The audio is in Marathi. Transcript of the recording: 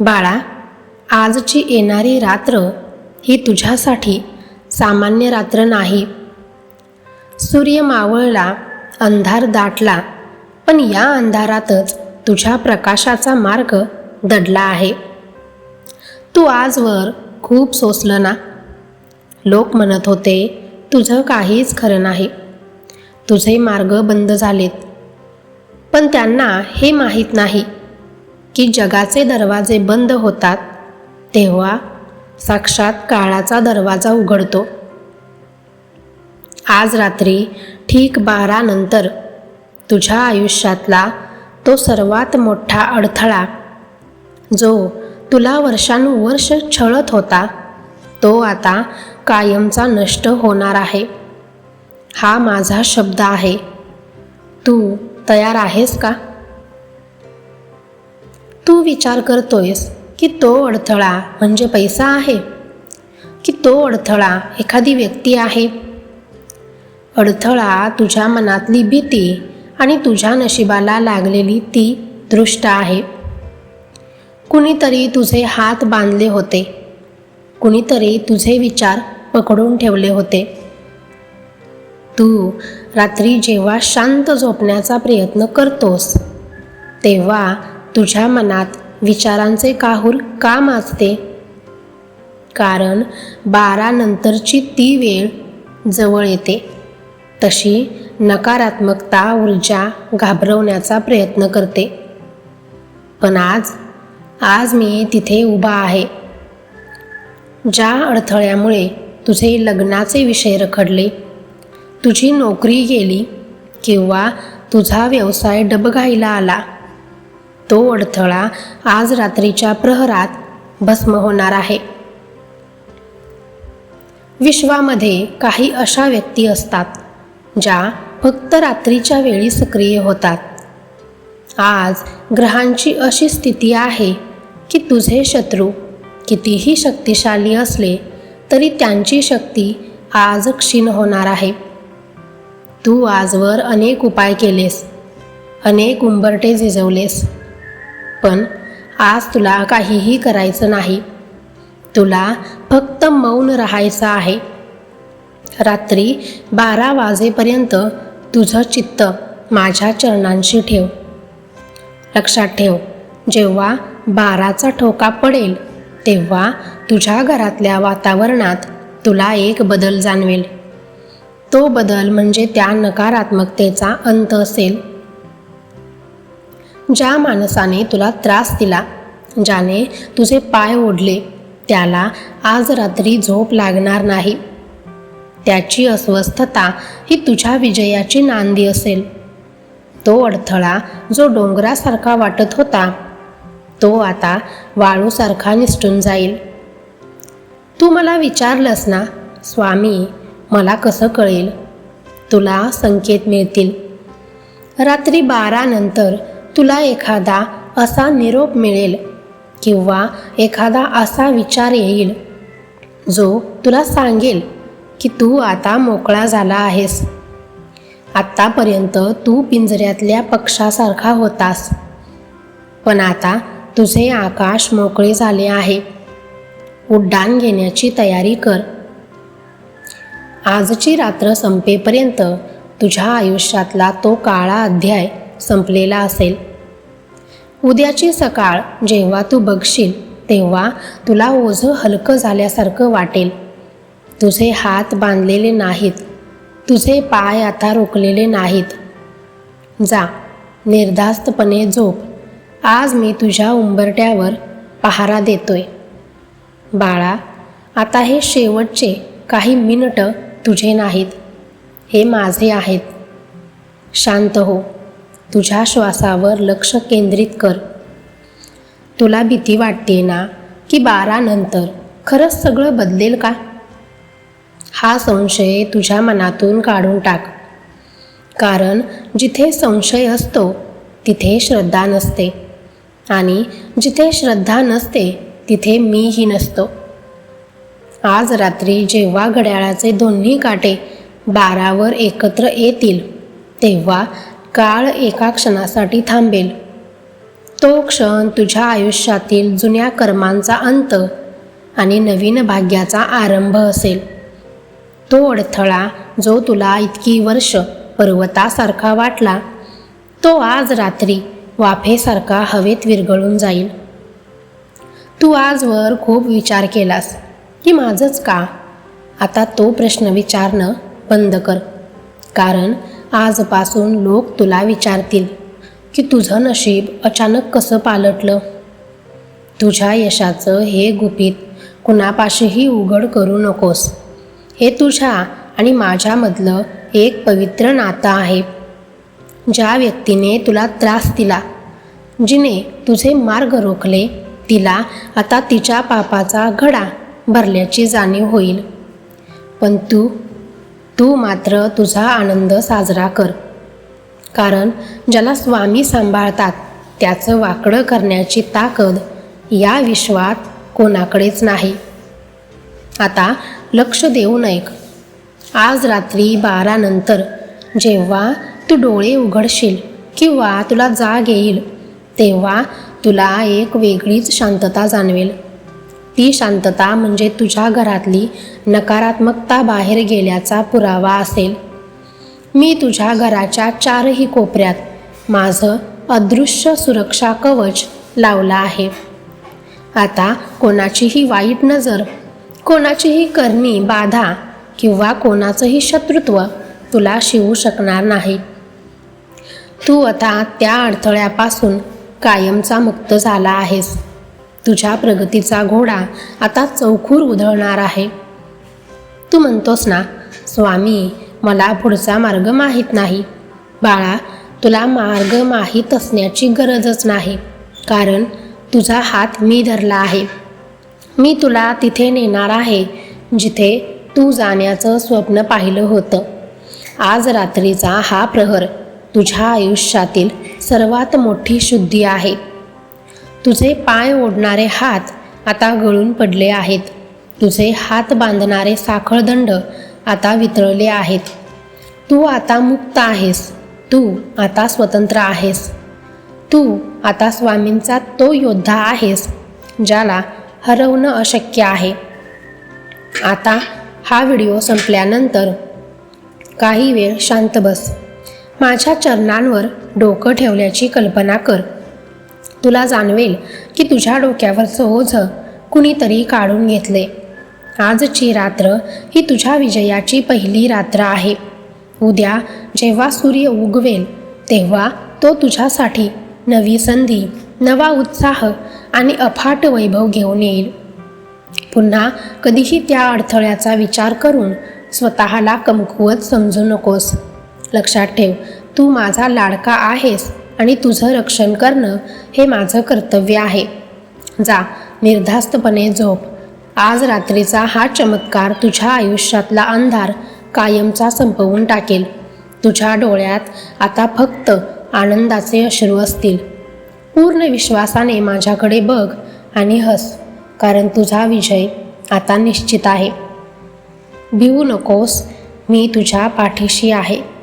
बाळा आजची येणारी रात्र ही तुझ्यासाठी सामान्य रात्र नाही. सूर्य मावळला अंधार दाटला पण या अंधारातच तुझ्या प्रकाशाचा मार्ग दडला आहे. तू आजवर खूप सोसलं ना? लोक म्हणत होते तुझं काहीच खरं नाही. तुझे मार्ग बंद झालेत. पण त्यांना हे माहीत नाही. की जगाचे दरवाजे बंद होतात तेव्हा साक्षात काळाचा दरवाजा उघडतो. आज रात्री ठीक बारा नंतर तुझ्या आयुष्यातला तो सर्वात मोठा अडथळा जो तुला वर्षानुवर्ष छळत होता तो आता कायमचा नष्ट होणार आहे. हा माझा शब्द आहे. तू तयार आहेस का? तू विचार करतोयस की तो अडथळा म्हणजे पैसा आहे? की तो अडथळा एखादी व्यक्ती आहे? अडथळा तुझ्या मनातली भीती आणि तुझ्या नशिबाला लागलेली ती दृष्ट आहे. कुणीतरी तुझे हात बांधले होते. कुणीतरी तुझे विचार पकडून ठेवले होते. तू रात्री जेव्हा शांत झोपण्याचा प्रयत्न करतोस तेव्हा तुझ्या मनात विचारांचे काहूर का माजते? कारण बारा नंतरची ती वेळ जवळ येते. तशी नकारात्मकता ऊर्जा घाबरवण्याचा प्रयत्न करते. पण आज आज मी तिथे उभा आहे. ज्या अडथळ्यामुळे तुझे लग्नाचे विषय रखडले तुझी नोकरी गेली किंवा तुझा व्यवसाय डबघाईला आला तो अडथळा आज रात्रीच्या प्रहरात भस्म होणार आहे. विश्वामध्ये काही अशा व्यक्ती असतात ज्या फक्त रात्रीच्या वेळी सक्रिय होतात. आज ग्रहांची अशी स्थिती आहे की तुझे शत्रू कितीही शक्तिशाली असले तरी त्यांची शक्ती आज क्षीण होणार आहे. तू आजवर अनेक उपाय केलेस अनेक उंबरटे झिजवलेस. पण आज तुला काहीही करायचं नाही. तुला फक्त मौन राहायचं आहे. रात्री बारा वाजेपर्यंत तुझं चित्त माझ्या चरणांशी ठेव. लक्षात ठेव जेव्हा बाराचा ठोका पडेल तेव्हा तुझ्या घरातल्या वातावरणात तुला एक बदल जाणवेल. तो बदल म्हणजे त्या नकारात्मकतेचा अंत असेल. ज्या माणसाने तुला त्रास दिला ज्याने तुझे पाय ओढले त्याला आज रात्री झोप लागणार नाही. त्याची अस्वस्थता ही तुझ्या विजयाची नांदी असेल. तो अडथळा जो डोंगरासारखा वाटत होता तो आता वाळूसारखा निसटून जाईल. तू मला विचारलंस ना स्वामी मला कसं कळेल? तुला संकेत मिळतील. रात्री बारानंतर तुला एखादा असा निरोप मिळेल किंवा एखादा असा विचार येईल जो तुला सांगेल की तू आता मोकळा झाला आहेस. आत्तापर्यंत तू पिंजऱ्यातल्या पक्षासारखा होतास. पण आता तुझे आकाश मोकळे झाले आहे. उड्डाण घेण्याची तयारी कर. आजची रात्र संपेपर्यंत तुझ्या आयुष्यातला तो काळा अध्याय संपलेला असेल. उद्याची सकाळ जेव्हा तू बघशील तेव्हा तुला ओझं हलकं झाल्यासारखं वाटेल. तुझे हात बांधलेले नाहीत. तुझे पाय आता रोखलेले नाहीत. जा निर्धास्तपणे झोप. आज मी तुझ्या उंबरट्यावर पहारा देतोय. बाळा आता हे शेवटचे काही मिनटं तुझे नाहीत. हे माझे आहेत. शांत हो. तुझ्या श्वासावर लक्ष केंद्रित कर. तुला भीती वाटते ना की बारा नंतर खरंच सगळं बदलेल का? हा संशय तुझ्या मनातून काढून टाक. कारण जिथे संशय असतो तिथे श्रद्धा नसते. आणि जिथे श्रद्धा नसते तिथे मीही नसतो. आज रात्री जेव्हा घड्याळाचे दोन्ही काटे बारावर एकत्र येतील तेव्हा काळ एका क्षणासाठी थांबेल. तो क्षण तुझ्या आयुष्यातील जुन्या कर्मांचा अंत आणि नवीन भाग्याचा आरंभ असेल. तो अडथळा जो तुला इतकी वर्ष पर्वतासारखा वाटला तो आज रात्री वाफेसारखा हवेत विरघळून जाईल. तू आजवर खूप विचार केलास की माझंच का? आता तो प्रश्न विचारणं बंद कर. कारण आजपासून लोक तुला विचारतील की तुझं नशीब अचानक कसं पालटलं? तुझ्या यशाचं हे गुपित कुणापाशीही उघड करू नकोस. हे तुझ्या आणि माझ्यामधलं एक पवित्र नातं आहे. ज्या व्यक्तीने तुला त्रास दिला जिने तुझे मार्ग रोखले तिला आता तिच्या पापाचा घडा भरल्याची जाणीव होईल. पण तू तू मात्र तुझा आनंद साजरा कर. कारण ज्याला स्वामी सांभाळतात त्याचं वाकडं करण्याची ताकद या विश्वात कोणाकडेच नाही. आता लक्ष देऊन ऐक. आज रात्री बारानंतर जेव्हा तू डोळे उघडशील किंवा तुला जाग येईल तेव्हा तुला एक वेगळीच शांतता जाणवेल. ती शांतता म्हणजे तुझ्या घरातली नकारात्मकता बाहेर गेल्याचा पुरावा असेल. मी तुझ्या घराच्या चारही कोपऱ्यात माझं अदृश्य सुरक्षा कवच लावलं आहे. आता कोणाचीही वाईट नजर कोणाचीही करणी बाधा किंवा कोणाचंही शत्रुत्व तुला शिवू शकणार नाही. तू आता त्या अडथळ्यापासून कायमचा मुक्त झाला आहेस. तुझ्या प्रगतीचा घोडा आता चौखूर उधळणार आहे. तू म्हणतोस ना स्वामी मला पुढचा मार्ग माहीत नाही. बाळा तुला मार्ग माहीत असण्याची गरजच नाही. कारण तुझा हात मी धरला आहे. मी तुला तिथे नेणार आहे जिथे तू जाण्याचं स्वप्न पाहिलं होतं. आज रात्रीचा हा प्रहर तुझ्या आयुष्यातील सर्वात मोठी शुद्धी आहे. तुझे पाय ओढणारे हात आता गळून पडले आहेत. तुझे हात बांधणारे साखळदंड आता वितळले आहेत. तू आता मुक्त आहेस. तू आता स्वतंत्र आहेस. तू आता स्वामींचा तो योद्धा आहेस ज्याला हरवणं अशक्य आहे. आता हा व्हिडिओ संपल्यानंतर काही वेळ शांत बस. माझ्या चरणांवर डोकं ठेवल्याची कल्पना कर. तुला जाणवेल की तुझ्या डोक्यावरचं ओझं कुणीतरी काढून घेतले. आजची रात्र ही तुझ्या विजयाची पहिली रात्र आहे. उद्या जेव्हा सूर्य उगवेल तेव्हा तो तुझ्यासाठी नवी संधी नवा उत्साह आणि अफाट वैभव घेऊन येईल. पुन्हा कधीही त्या अडथळ्याचा विचार करून स्वतःला कमकुवत समजू नकोस. लक्षात ठेव तू माझा लाडका आहेस. आणि तुझं रक्षण करणं हे माझं कर्तव्य आहे. जा निर्धास्तपणे झोप. आज रात्रीचा हा चमत्कार तुझ्या आयुष्यातला अंधार कायमचा संपवून टाकेल. तुझ्या डोळ्यात आता फक्त आनंदाचे अश्रू असतील. पूर्ण विश्वासाने माझ्याकडे बघ आणि हस कारण तुझा विजय आता निश्चित आहे. भिवू नकोस मी तुझ्या पाठीशी आहे.